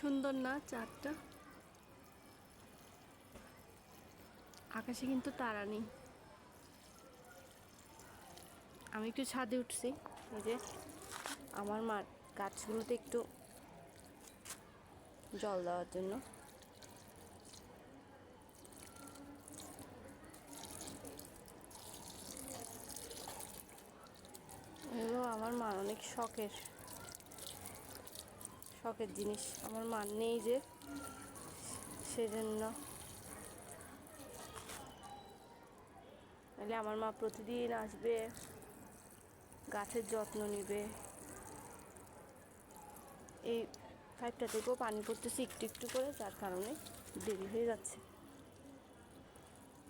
সুন্দর না চাঁদটা? আকাশে কিন্তু তারা নেই। আমি একটু ছাদে উঠছি। এই যে আমার মার গাছগুলোতে একটু জল দেওয়ার জন্য। এগুলো আমার মার অনেক শখের। শখের জিনিস। আমার মান নেই যে, সেজন্য। নাহলে আমার মা প্রতিদিন আসবে, গাছের যত্ন নিবে। এই পাইপটা থেকেও পানি পড়তেছে একটু একটু করে, যার কারণে দেরি হয়ে যাচ্ছে।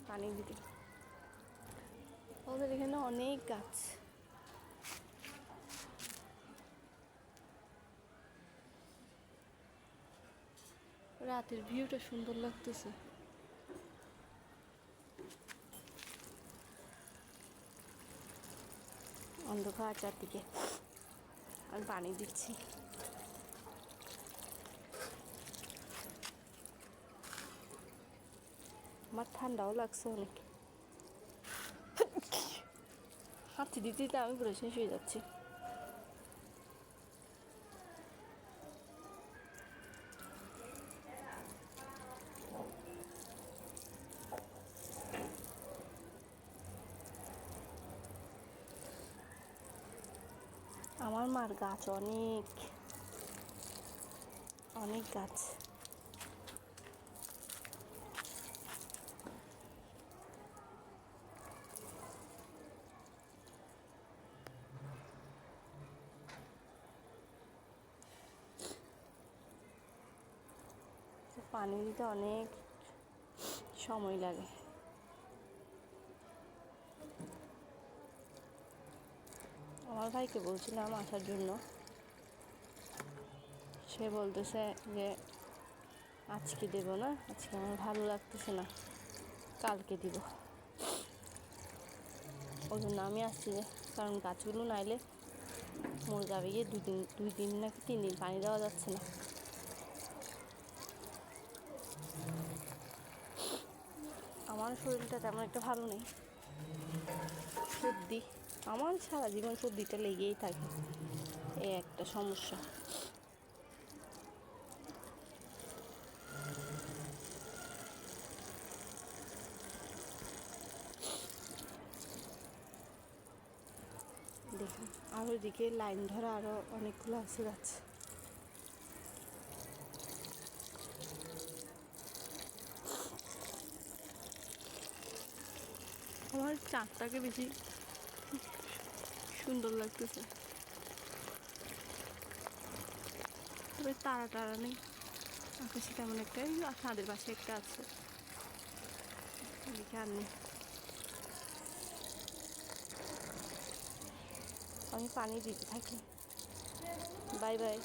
পানি দিতে আমাদের এখানে অনেক গাছ। রাতের ভিউটা সুন্দর লাগতেছে। অন্ধকার চারদিকে। আমি পানি দিচ্ছি। আমার ঠান্ডাও লাগছে অনেক। হাঁচি দিতে দিতে আমি পুরো শেষ হয়ে যাচ্ছি। আমার মার গাছ অনেক। অনেক গাছ। পানি দিতে অনেক সময় লাগে। ভাইকে বলছিলাম আসার জন্য। সে বলতেছে যে, আজকে দেব না, আজকে আমার ভালো লাগতেছে না, কালকে দিব। ওই জন্য আমি আসছি যে, কারণ গাছগুলো নাইলে মরে যাবে। গিয়ে দুই দিন দুই দিন নাকি তিন দিন পানি দেওয়া যাচ্ছে না। আমার শরীরটা তেমন একটা ভালো নেই। সর্দি। আমার সারা জীবন সর্দিটা লেগেই থাকে। এই একটা সমস্যা। দেখুন, আর ওইদিকে লাইন ধরা আরও অনেকগুলো আছে আমার চাঁদটাকে বেশি সুন্দর লাগতেছে। তবে তারা টারা নেই। আকাশে তেমন একটা ছাদের পাশে একটা আছে। নেই। আমি পানি দিতে থাকি। Bye bye.